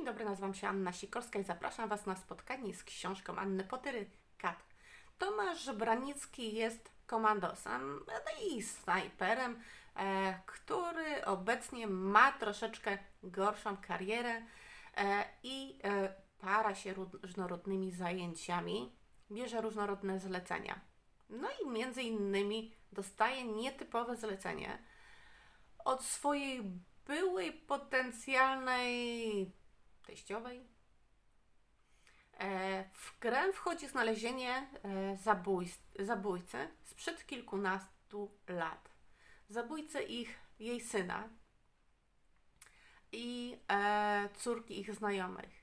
Dzień dobry, nazywam się Anna Sikorska i zapraszam Was na spotkanie z książką Anny Potyry Kat. Tomasz Branicki jest komandosem no i snajperem, e, który obecnie ma troszeczkę gorszą karierę e, i e, para się różnorodnymi zajęciami, bierze różnorodne zlecenia. No i między innymi dostaje nietypowe zlecenie od swojej byłej potencjalnej teściowej. E, w grę wchodzi znalezienie e, zabójcy sprzed kilkunastu lat. Zabójcy ich, jej syna i e, córki ich znajomych.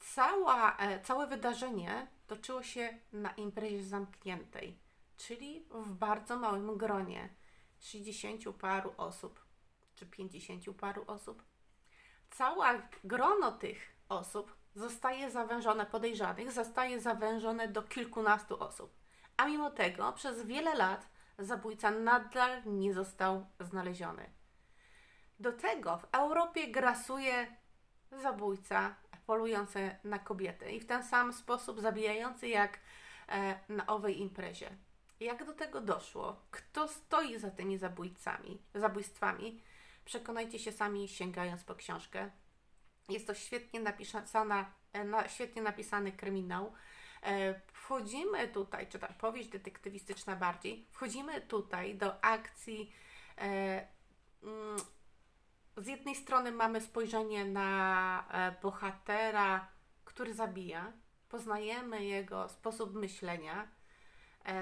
Cała, całe wydarzenie toczyło się na imprezie zamkniętej, czyli w bardzo małym gronie 60 paru osób czy 50 paru osób. Cała grono tych osób zostaje zawężone, podejrzanych, zostaje zawężone do kilkunastu osób. A mimo tego przez wiele lat zabójca nadal nie został znaleziony. Do tego w Europie grasuje zabójca polujący na kobiety i w ten sam sposób zabijający jak e, na owej imprezie. Jak do tego doszło? Kto stoi za tymi zabójcami, zabójstwami? Przekonajcie się sami, sięgając po książkę. Jest to świetnie, napisana, e, świetnie napisany kryminał. E, wchodzimy tutaj, czy ta powieść detektywistyczna bardziej, wchodzimy tutaj do akcji. E, mm, z jednej strony mamy spojrzenie na bohatera, który zabija, poznajemy jego sposób myślenia.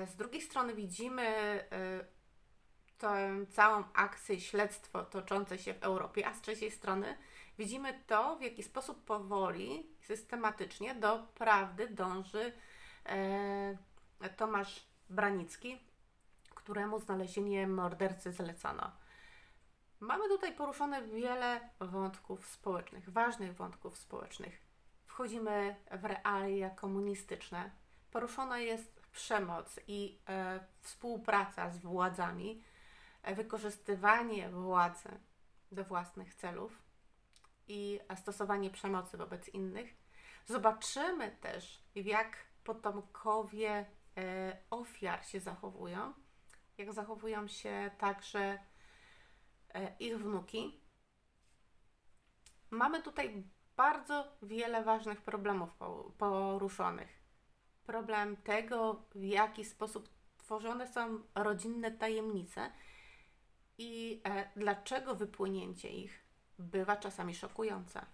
Z drugiej strony widzimy tę całą akcję, śledztwo toczące się w Europie, a z trzeciej strony widzimy to, w jaki sposób powoli, systematycznie do prawdy dąży e, Tomasz Branicki, któremu znalezienie mordercy zlecono. Mamy tutaj poruszone wiele wątków społecznych, ważnych wątków społecznych. Wchodzimy w realia komunistyczne. Poruszona jest przemoc i e, współpraca z władzami, wykorzystywanie władzy do własnych celów i stosowanie przemocy wobec innych. Zobaczymy też, jak potomkowie e, ofiar się zachowują, jak zachowują się także e, ich wnuki. Mamy tutaj bardzo wiele ważnych problemów poruszonych. Problem tego, w jaki sposób tworzone są rodzinne tajemnice i e, dlaczego wypłynięcie ich bywa czasami szokujące.